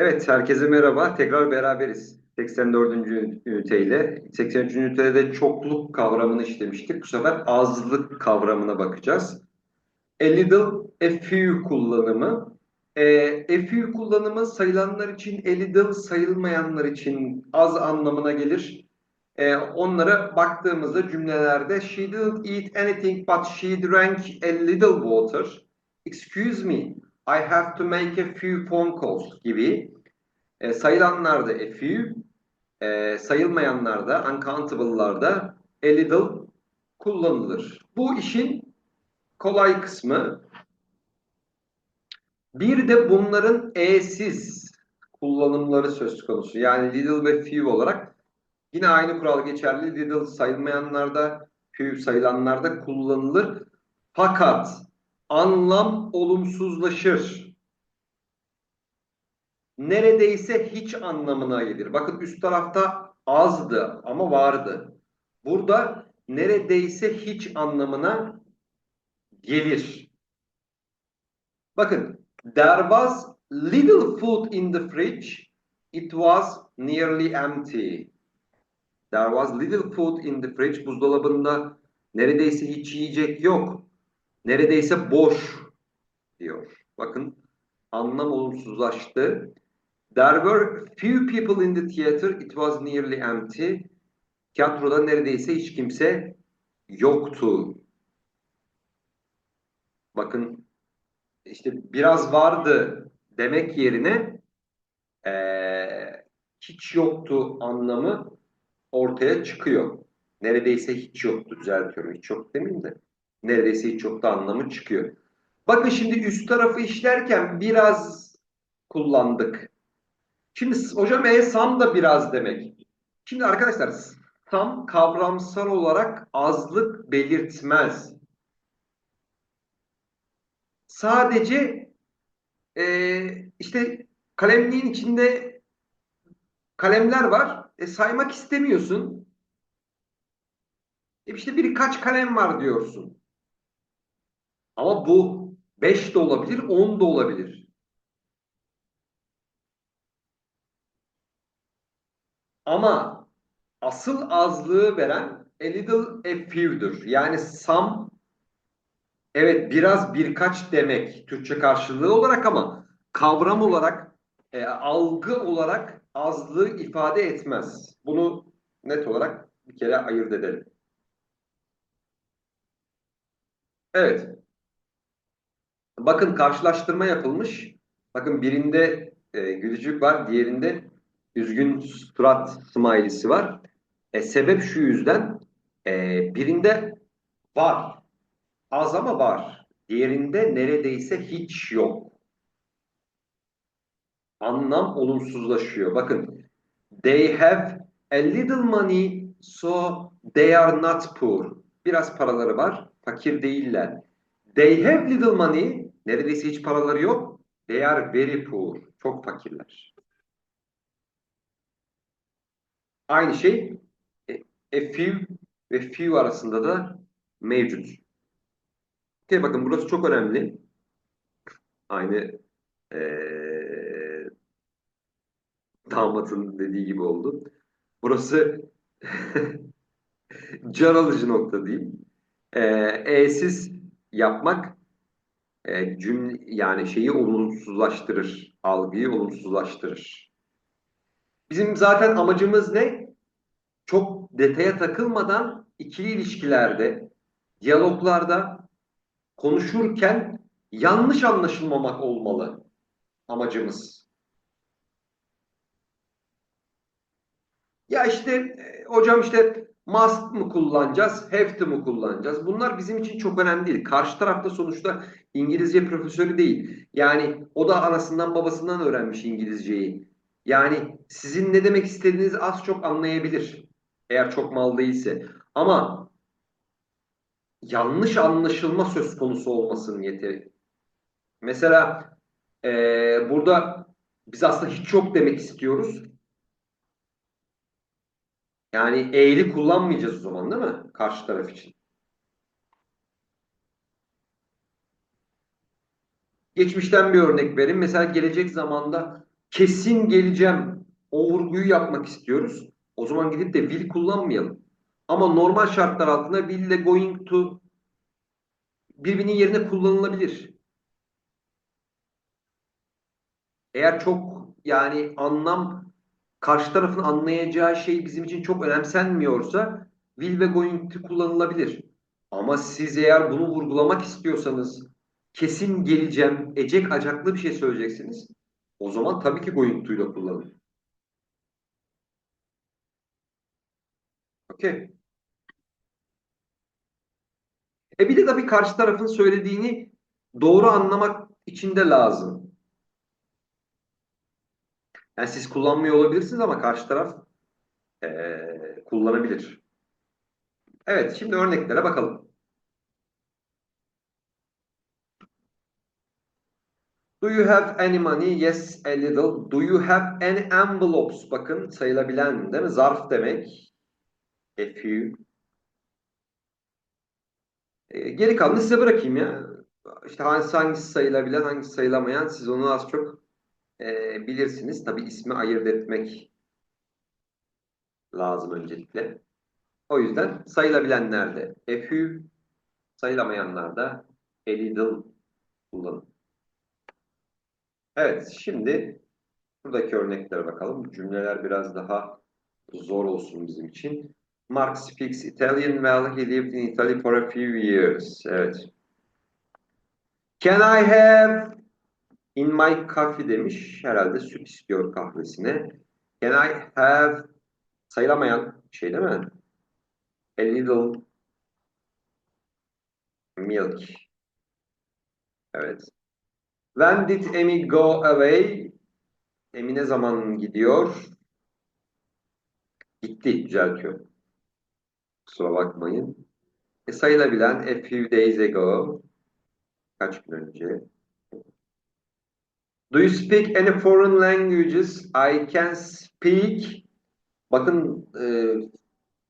Evet, herkese merhaba. Tekrar beraberiz. 84. üniteyle. 83. ünitede de çokluk kavramını işlemiştik. Bu sefer azlık kavramına bakacağız. A little, a few kullanımı. E, a few kullanımı sayılanlar için a little, sayılmayanlar için az anlamına gelir. E, onlara baktığımızda cümlelerde she didn't eat anything but she drank a little water. Excuse me, I have to make a few phone calls gibi e, sayılanlarda a few, e, sayılmayanlarda uncountable'larda a little kullanılır. Bu işin kolay kısmı. Bir de bunların e'siz kullanımları söz konusu. Yani little ve few olarak yine aynı kural geçerli. Little sayılmayanlarda, few sayılanlarda kullanılır. Fakat anlam olumsuzlaşır. Neredeyse hiç anlamına gelir. Bakın üst tarafta azdı ama vardı. Burada neredeyse hiç anlamına gelir. Bakın there was little food in the fridge. It was nearly empty. There was little food in the fridge. Buzdolabında neredeyse hiç yiyecek yok. Neredeyse boş diyor. Bakın anlam olumsuzlaştı. There were few people in the theater. It was nearly empty. Tiyatroda neredeyse hiç kimse yoktu. Bakın işte biraz vardı demek yerine ee, hiç yoktu anlamı ortaya çıkıyor. Neredeyse hiç yoktu düzeltiyorum. Hiç yok demeyeyim de. Neredeyse hiç yoktu anlamı çıkıyor. Bakın şimdi üst tarafı işlerken biraz kullandık. Şimdi hocam e sam da biraz demek. Şimdi arkadaşlar sam kavramsal olarak azlık belirtmez. Sadece e, işte kalemliğin içinde kalemler var. E, saymak istemiyorsun. E işte birkaç kalem var diyorsun. Ama bu 5 de olabilir, 10 da olabilir. Ama asıl azlığı veren a little a few'dur. Yani some evet biraz birkaç demek Türkçe karşılığı olarak ama kavram olarak e, algı olarak azlığı ifade etmez. Bunu net olarak bir kere ayırt edelim. Evet. Bakın karşılaştırma yapılmış. Bakın birinde e, gülücük var, diğerinde üzgün surat smiley'si var. E, sebep şu yüzden e, birinde var. Az ama var. Diğerinde neredeyse hiç yok. Anlam olumsuzlaşıyor. Bakın. They have a little money so they are not poor. Biraz paraları var. Fakir değiller. They have little money. Neredeyse hiç paraları yok. They are very poor. Çok fakirler. Aynı şey a few ve few arasında da mevcut. Okay, bakın burası çok önemli. Aynı ee, damatın dediği gibi oldu. Burası can alıcı nokta değil. E, e'siz yapmak e, cümle yani şeyi olumsuzlaştırır. Algıyı olumsuzlaştırır. Bizim zaten amacımız ne? Çok detaya takılmadan ikili ilişkilerde, diyaloglarda konuşurken yanlış anlaşılmamak olmalı amacımız. Ya işte e, hocam işte must mı kullanacağız, have to mu kullanacağız? Bunlar bizim için çok önemli değil. Karşı tarafta sonuçta İngilizce profesörü değil. Yani o da anasından babasından öğrenmiş İngilizceyi. Yani sizin ne demek istediğinizi az çok anlayabilir. Eğer çok mal değilse. Ama yanlış anlaşılma söz konusu olmasın yeteri. Mesela e, burada biz aslında hiç yok demek istiyoruz. Yani e'li kullanmayacağız o zaman değil mi? Karşı taraf için. Geçmişten bir örnek vereyim. Mesela gelecek zamanda kesin geleceğim o vurguyu yapmak istiyoruz. O zaman gidip de will kullanmayalım. Ama normal şartlar altında will ile going to birbirinin yerine kullanılabilir. Eğer çok yani anlam karşı tarafın anlayacağı şey bizim için çok önemsenmiyorsa will ve going to kullanılabilir. Ama siz eğer bunu vurgulamak istiyorsanız kesin geleceğim, ecek acaklı bir şey söyleyeceksiniz. O zaman tabii ki ile kullanın. Okey. E bir de tabii karşı tarafın söylediğini doğru anlamak için de lazım. Yani siz kullanmıyor olabilirsiniz ama karşı taraf ee, kullanabilir. Evet, şimdi örneklere bakalım. Do you have any money? Yes, a little. Do you have any envelopes? Bakın sayılabilen değil mi? Zarf demek. A few. E, geri kalanını size bırakayım ya. İşte hangisi, hangisi sayılabilen, hangisi sayılamayan siz onu az çok e, bilirsiniz. Tabii ismi ayırt etmek lazım öncelikle. O yüzden sayılabilenlerde a few, sayılamayanlarda a little kullanın. Evet, şimdi buradaki örneklere bakalım. Cümleler biraz daha zor olsun bizim için. Mark speaks Italian well. He lived in Italy for a few years. Evet. Can I have in my coffee demiş. Herhalde süt istiyor kahvesine. Can I have sayılamayan şey değil mi? A little milk. Evet. When did Amy go away? Amy ne zaman gidiyor? Gitti, düzeltiyor. Kusura bakmayın. E, sayılabilen a few days ago. Kaç gün önce? Do you speak any foreign languages? I can speak. Bakın e,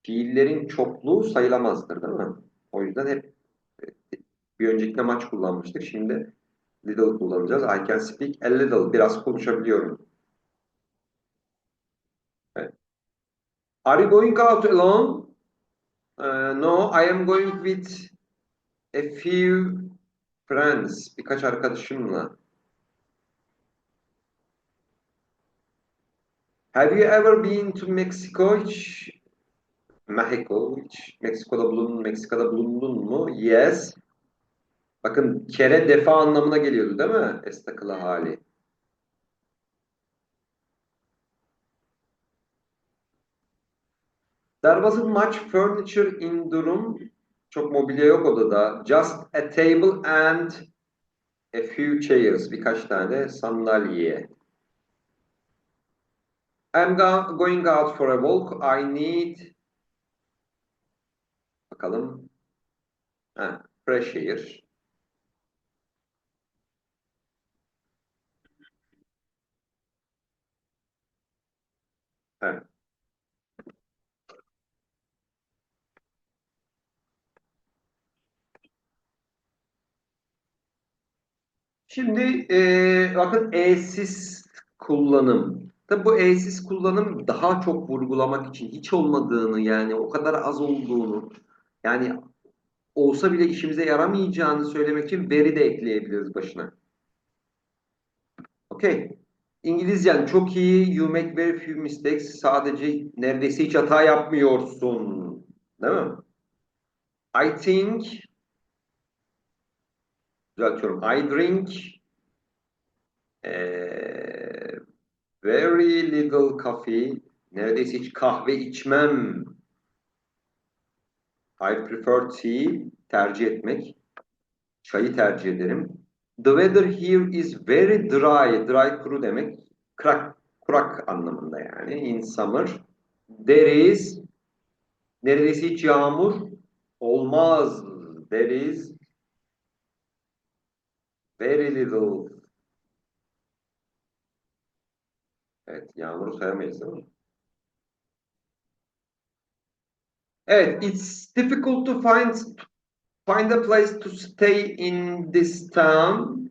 fiillerin çokluğu sayılamazdır değil mi? O yüzden hep e, bir önceki maç kullanmıştık. Şimdi little kullanacağız. I can speak a little. Biraz konuşabiliyorum. Are you going out alone? Uh, no, I am going with a few friends. Birkaç arkadaşımla. Have you ever been to Mexico? Hiç Mexico, hiç Meksiko'da bulundun, Meksika'da bulundun mu? Yes. Bakın kere defa anlamına geliyordu değil mi? Estakılı hali. There wasn't much furniture in the room. Çok mobilya yok odada. Just a table and a few chairs. Birkaç tane sandalye. I'm going out for a walk. I need bakalım. Ha, fresh air. Şimdi e, bakın e'siz kullanım. Tabi bu e'siz kullanım daha çok vurgulamak için hiç olmadığını yani o kadar az olduğunu yani olsa bile işimize yaramayacağını söylemek için veri de ekleyebiliriz başına. Okey. İngilizcen çok iyi. You make very few mistakes. Sadece neredeyse hiç hata yapmıyorsun. Değil mi? I think düzeltiyorum. I drink ee, very little coffee. Neredeyse hiç kahve içmem. I prefer tea. Tercih etmek. Çayı tercih ederim. The weather here is very dry. Dry kuru demek. Kurak, kurak anlamında yani. In summer. There is neredeyse hiç yağmur olmaz. There is very little. Evet, yağmuru sayamayız değil mi? Evet, it's difficult to find find a place to stay in this town.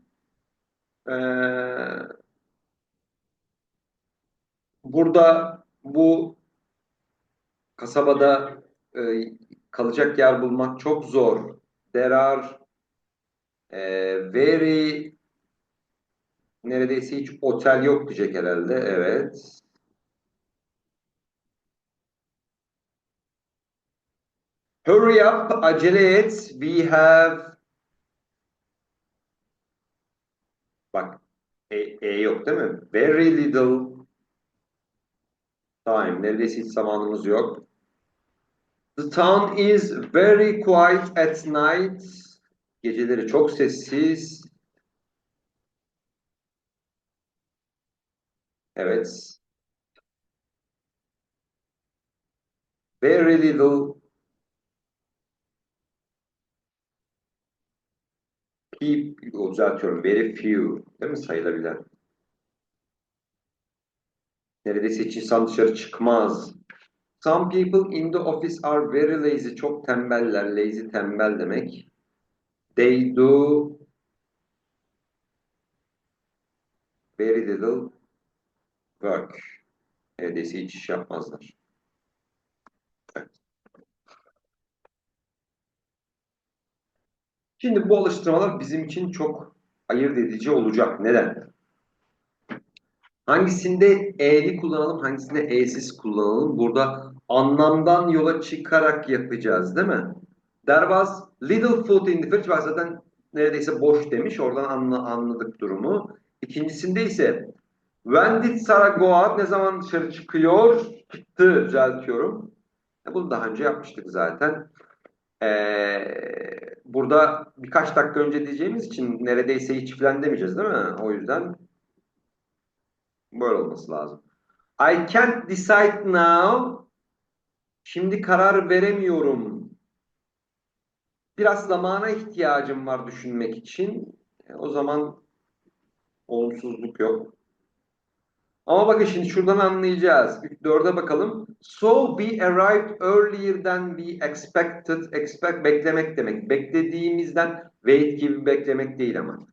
Ee, burada bu kasabada e, kalacak yer bulmak çok zor. There are e, very neredeyse hiç otel yok diyecek herhalde. Evet. Hurry up, acele et. We have Bak e, e yok değil mi? Very little time. Neredeyse hiç zamanımız yok. The town is very quiet at night. Geceleri çok sessiz. Evet. Very little people, düzeltiyorum. Very few. Değil mi sayılabilen? Neredeyse hiç insan dışarı çıkmaz. Some people in the office are very lazy. Çok tembeller. Lazy tembel demek. They do very little work. Neredeyse hiç iş yapmazlar. Evet. Şimdi bu alıştırmalar bizim için çok ayırt edici olacak. Neden? Hangisinde e'li kullanalım, hangisinde e'siz kullanalım? Burada anlamdan yola çıkarak yapacağız değil mi? There was little food in the fridge. Var zaten neredeyse boş demiş. Oradan anla, anladık durumu. İkincisinde ise when did Sarah go out? Ne zaman dışarı çıkıyor? Çıktı düzeltiyorum. E, bunu daha önce yapmıştık zaten. Ee, burada birkaç dakika önce diyeceğimiz için neredeyse hiç filan demeyeceğiz değil mi? O yüzden böyle olması lazım. I can't decide now. Şimdi karar veremiyorum. Biraz zamana ihtiyacım var düşünmek için. E, o zaman olumsuzluk yok. Ama bakın şimdi şuradan anlayacağız. 4'e bakalım. So we arrived earlier than we expected. Expect beklemek demek. Beklediğimizden wait gibi beklemek değil ama.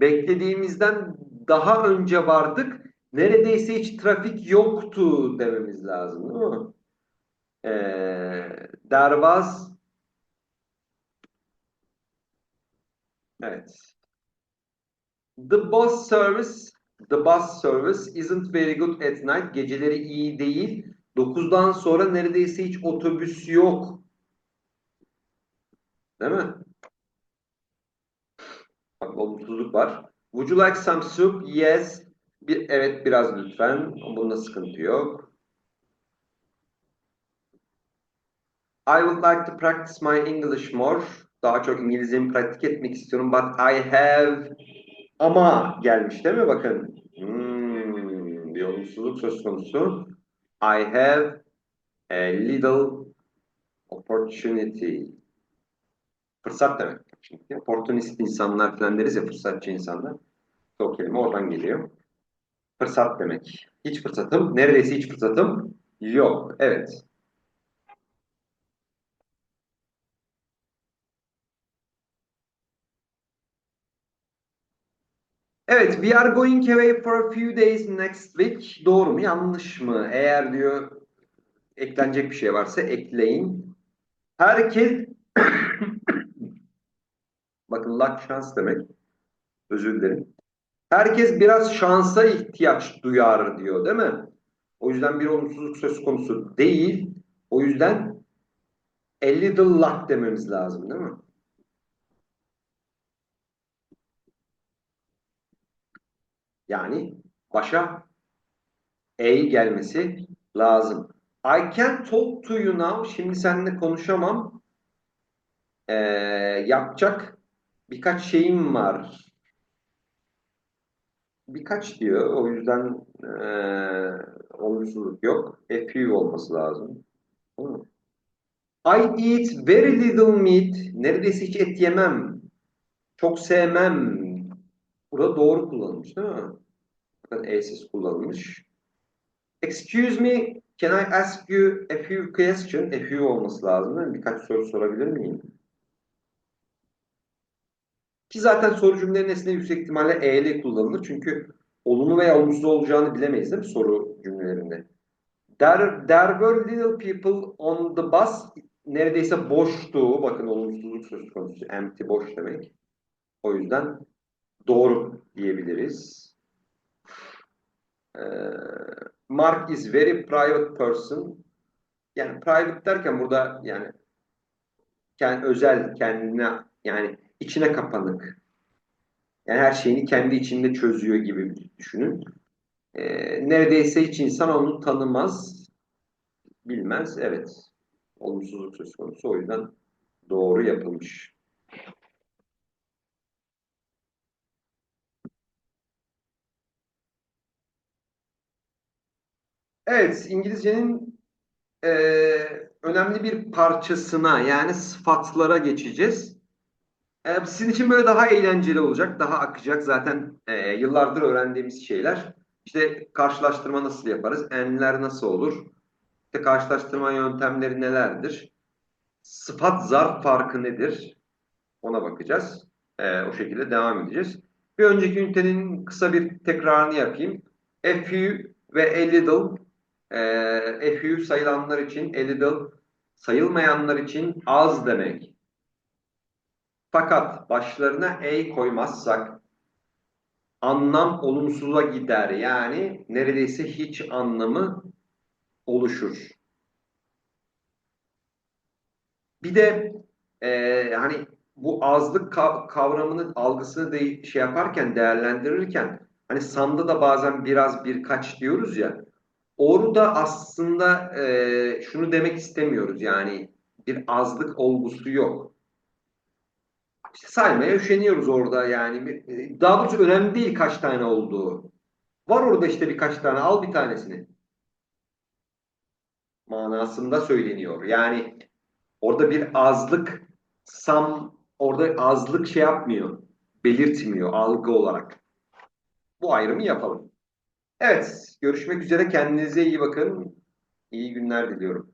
Beklediğimizden daha önce vardık. Neredeyse hiç trafik yoktu dememiz lazım değil mi? Ee, there was Evet. The bus service The bus service isn't very good at night. Geceleri iyi değil. 9'dan sonra neredeyse hiç otobüs yok. Değil mi? Bak olumsuzluk var. Would you like some soup? Yes. Bir, evet biraz lütfen. Bunda sıkıntı yok. I would like to practice my English more. Daha çok İngilizcemi pratik etmek istiyorum. But I have ama gelmiş değil mi? Bakın. Hmm, bir olumsuzluk söz konusu. I have a little opportunity. Fırsat demek. Şimdi opportunist insanlar falan deriz ya fırsatçı insanlar. O kelime oradan geliyor. Fırsat demek. Hiç fırsatım, neredeyse hiç fırsatım yok. Evet. Evet, we are going away for a few days next week. Doğru mu, yanlış mı? Eğer diyor eklenecek bir şey varsa ekleyin. Herkes bakın luck şans demek. Özür dilerim. Herkes biraz şansa ihtiyaç duyar diyor değil mi? O yüzden bir olumsuzluk söz konusu değil. O yüzden a little luck dememiz lazım değil mi? Yani başa A gelmesi lazım. I can talk to you now. Şimdi seninle konuşamam. Ee, yapacak birkaç şeyim var. Birkaç diyor. O yüzden ee, olumsuzluk yok. A few olması lazım. I eat very little meat. Neredeyse hiç et yemem. Çok sevmem. Burada doğru kullanılmış değil mi? Bakın E'siz kullanılmış. Excuse me, can I ask you a few questions? A few olması lazım değil mi? Birkaç soru sorabilir miyim? Ki zaten soru cümlenin nesne yüksek ihtimalle E ile kullanılır. Çünkü olumlu veya olumsuz olacağını bilemeyiz değil mi soru cümlelerinde? There, there were little people on the bus. Neredeyse boştu. Bakın olumsuzluk söz konusu. Empty, boş demek. O yüzden doğru diyebiliriz. Ee, Mark is very private person. Yani private derken burada yani kendi, özel, kendine yani içine kapanık. Yani her şeyini kendi içinde çözüyor gibi düşünün. Ee, neredeyse hiç insan onu tanımaz, bilmez. Evet, olumsuzluk söz konusu. O yüzden doğru yapılmış. Evet, İngilizcenin eee, önemli bir parçasına yani sıfatlara geçeceğiz. Eee, sizin için böyle daha eğlenceli olacak, daha akacak. Zaten eee, yıllardır öğrendiğimiz şeyler. İşte karşılaştırma nasıl yaparız? Enler nasıl olur? İşte karşılaştırma yöntemleri nelerdir? Sıfat zarf farkı nedir? Ona bakacağız. Eee, o şekilde devam edeceğiz. Bir önceki ünitenin kısa bir tekrarını yapayım. A few ve a little e, a few sayılanlar için a little, sayılmayanlar için az demek. Fakat başlarına a koymazsak anlam olumsuza gider. Yani neredeyse hiç anlamı oluşur. Bir de e, hani bu azlık kav- kavramını algısını de şey yaparken değerlendirirken hani sanda da bazen biraz birkaç diyoruz ya orada aslında e, şunu demek istemiyoruz yani bir azlık olgusu yok. İşte saymaya üşeniyoruz orada yani Bir- daha doğrusu önemli değil kaç tane olduğu. Var orada işte birkaç tane al bir tanesini manasında söyleniyor. Yani orada bir azlık sam orada azlık şey yapmıyor. Belirtmiyor algı olarak. Bu ayrımı yapalım. Evet, görüşmek üzere. Kendinize iyi bakın. İyi günler diliyorum.